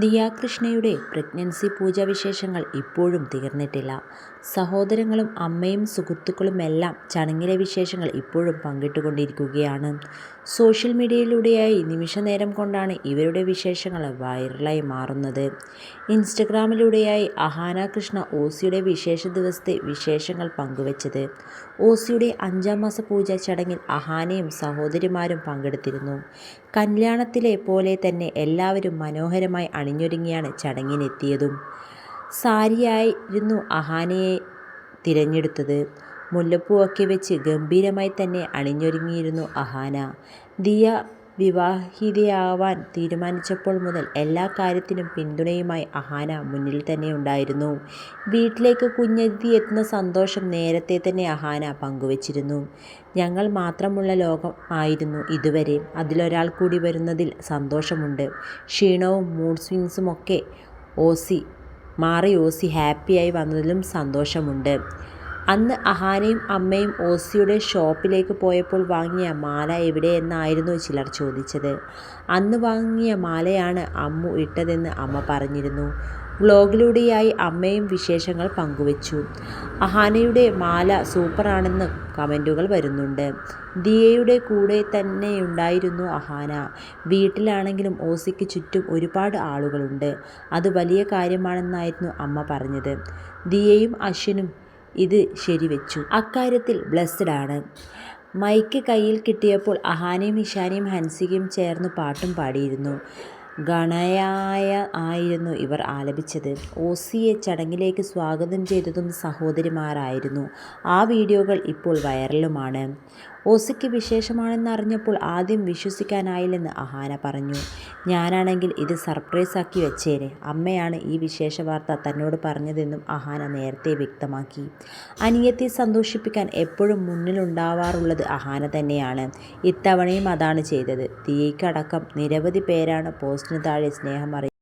ദിയാകൃഷ്ണയുടെ pregnancy പൂജാ വിശേഷങ്ങൾ ഇപ്പോഴും തീർന്നിട്ടില്ല. സഹോദരങ്ങളും അമ്മയും സുഹൃത്തുക്കളുമെല്ലാം ചടങ്ങിലെ വിശേഷങ്ങൾ ഇപ്പോഴും പങ്കിട്ടുകൊണ്ടിരിക്കുകയാണ്. സോഷ്യൽ മീഡിയയിലൂടെയായി നിമിഷനേരം കൊണ്ടാണ് ഇവരുടെ വിശേഷങ്ങൾ വൈറലായി മാറുന്നത്. ഇൻസ്റ്റഗ്രാമിലൂടെയായി അഹാന കൃഷ്ണ ഓസിയുടെ വിശേഷ ദിവസത്തെ വിശേഷങ്ങൾ പങ്കുവച്ചത്. ഓസിയുടെ അഞ്ചാം മാസ പൂജ ചടങ്ങിൽ അഹാനയും സഹോദരിമാരും പങ്കെടുത്തിരുന്നു. കല്യാണത്തിലെ പോലെ തന്നെ എല്ലാവരും മനോഹരമായി അണിഞ്ഞൊരുങ്ങിയാണ് ചടങ്ങിനെത്തിയതും. സാരിയായിരുന്നു അഹാനയെ തിരഞ്ഞെടുത്തത്. മുല്ലപ്പൂവൊക്കെ വെച്ച് ഗംഭീരമായി തന്നെ അണിഞ്ഞൊരുങ്ങിയിരുന്നു അഹാന. ദിയ വിവാഹിതയാവാൻ തീരുമാനിച്ചപ്പോൾ മുതൽ എല്ലാ കാര്യത്തിനും പിന്തുണയുമായി അഹാന മുന്നിൽ തന്നെയുണ്ടായിരുന്നു. വീട്ടിലേക്ക് കുഞ്ഞെത്തി എത്തുന്ന സന്തോഷം നേരത്തെ തന്നെ അഹാന പങ്കുവച്ചിരുന്നു. "ഞങ്ങൾ മാത്രമുള്ള ലോകം ആയിരുന്നു ഇതുവരെ. അതിലൊരാൾ കൂടി വരുന്നതിൽ സന്തോഷമുണ്ട്. ക്ഷീണവും മൂഡ് സ്വിങ്സും ഒക്കെ ഓസി മാറി ഓസി ഹാപ്പിയായി വന്നതിലും സന്തോഷമുണ്ട്. " അന്ന് അഹാനയും അമ്മയും ഓസിയുടെ ഷോപ്പിലേക്ക് പോയപ്പോൾ വാങ്ങിയ മാല എവിടെ എന്നായിരുന്നു ചിലർ ചോദിച്ചത്. "അന്ന് വാങ്ങിയ മാലയാണ് അമ്മു ഇട്ടതെന്ന് അമ്മ പറഞ്ഞിരുന്നു. " വ്ലോഗിലൂടെയായി അമ്മയും വിശേഷങ്ങൾ പങ്കുവച്ചു. അഹാനയുടെ മാല സൂപ്പറാണെന്ന് കമന്റുകൾ വരുന്നുണ്ട്. ദിയയുടെ കൂടെ തന്നെയുണ്ടായിരുന്നു അഹാന. വീട്ടിലാണെങ്കിലും ഓസിക്ക് ചുറ്റും ഒരുപാട് ആളുകളുണ്ട്. അത് വലിയ കാര്യമാണെന്നായിരുന്നു അമ്മ പറഞ്ഞത്. ദിയയും അശ്വിനും ഇത് ശരിവെച്ചു. അക്കാര്യത്തിൽ ബ്ലെസ്ഡ് ആണ്. മൈക്ക് കയ്യിൽ കിട്ടിയപ്പോൾ അഹാനയും ഇഷാനയും ഹൻസികയും ചേർന്ന് പാട്ടും പാടിയിരുന്നു. ഗണയായ ആയിരുന്നു ഇവർ ആലപിച്ചത്. ഓസിയെ ചടങ്ങിലേക്ക് സ്വാഗതം ചെയ്തതും സഹോദരിമാരായിരുന്നു. ആ വീഡിയോകൾ ഇപ്പോൾ വൈറലുമാണ്. ഓസിക്ക് വിശേഷമാണെന്ന് അറിഞ്ഞപ്പോൾ ആദ്യം വിശ്വസിക്കാനായില്ലെന്ന് അഹാന പറഞ്ഞു. "ഞാനാണെങ്കിൽ ഇത് സർപ്രൈസാക്കി വെച്ചേനെ. അമ്മയാണ് ഈ വിശേഷ വാർത്ത തന്നോട് പറഞ്ഞതെന്നും അഹാന നേരത്തെ വ്യക്തമാക്കി. അനിയത്തെ സന്തോഷിപ്പിക്കാൻ എപ്പോഴും മുന്നിലുണ്ടാവാറുള്ളത് അഹാന തന്നെയാണ്. ഇത്തവണയും അതാണ് ചെയ്തത്. തീയ്ക്കടക്കം നിരവധി പേരാണ് പോസ്റ്റിന് താഴെ സ്നേഹം.